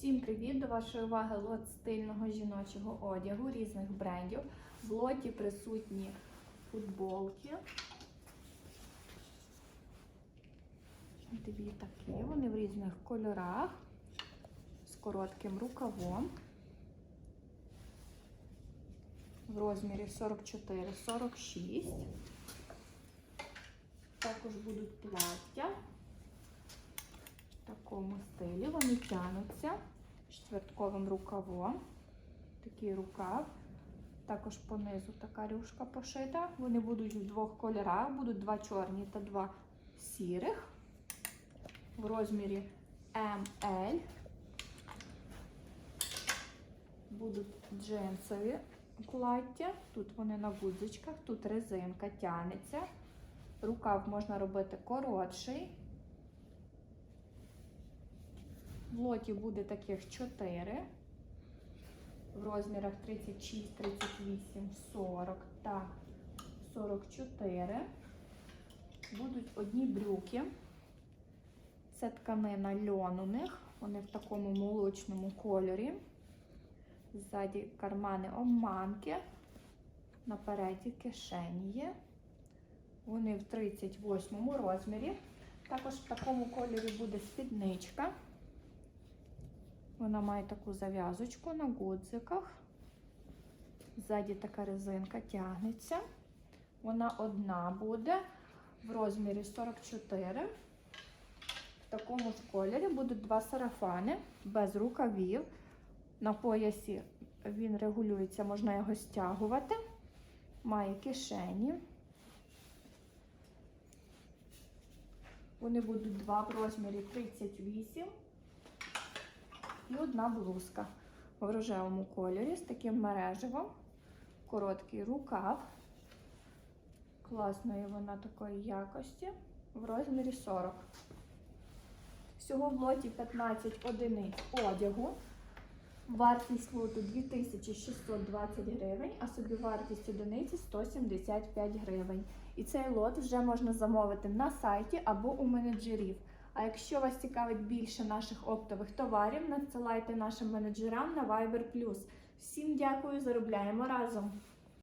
Всім привіт! До вашої уваги лот стильного жіночого одягу різних брендів. В лоті присутні футболки. Дві такі, вони в різних кольорах з коротким рукавом. В розмірі 44-46. Також будуть плаття такому стилі. Вони тянуться четвертковим рукавом. Такий рукав. Також понизу така рюшка пошита. Вони будуть в двох кольорах, будуть два чорні та два сірих. В розмірі ML. Будуть джинсові плаття. Тут вони на гудзичках, тут резинка тянеться. Рукав можна робити коротший. В лоті буде таких 4 в розмірах 36, 38, 40 та 44. Будуть одні брюки. Це тканина льон у них. Вони в такому молочному кольорі. Ззаді кармани обманки. Напереді кишені є. Вони в 38 розмірі. Також в такому кольорі буде спідничка. Вона має таку зав'язочку на гудзиках. Ззаді така резинка тягнеться. Вона одна буде в розмірі 44. В такому ж кольорі будуть два сарафани без рукавів. На поясі він регулюється, можна його стягувати. Має кишені. Вони будуть два в розмірі 38 і одна блузка в рожевому кольорі з таким мереживом. Короткий рукав. Класної вона такої якості в розмірі 40. Всього в лоті 15 одиниць одягу. Вартість лоту 2620 гривень, а собівартість одиниці 175 гривень. І цей лот вже можна замовити на сайті або у менеджерів. А якщо вас цікавить більше наших оптових товарів, надсилайте нашим менеджерам на Viber+. Всім дякую, заробляємо разом!